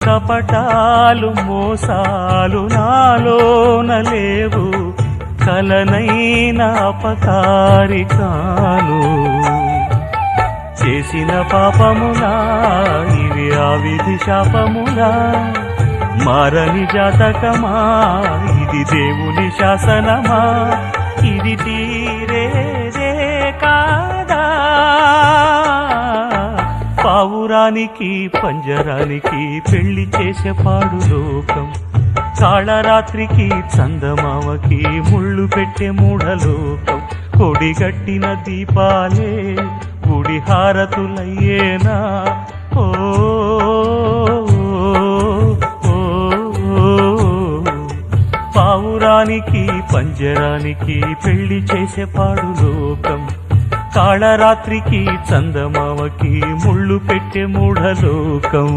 కపటాలు మోసాలు నాలోన లేవు కలనైన అపకారికాలు చేసిన పాపములా ఇవి ఆ శాపములా. మారని జాతకమా ఇది దేవుని శాసనమా? ఇది తీరే పావురానికి పంజరానికి పెళ్ళి చేసే పాడు లోకం. కాళరాత్రికి చందమామకి ముళ్ళు పెట్టే మూఢలోకం. కొడిగట్టిన దీపాలే గుడి హారతులయ్యేనా ఓ. పావురానికి పంజరానికి పెళ్ళి చేసే పాడు లోకం. కాళరాత్రికి చందమామకి ముళ్ళు పెట్టే మూఢలోకం.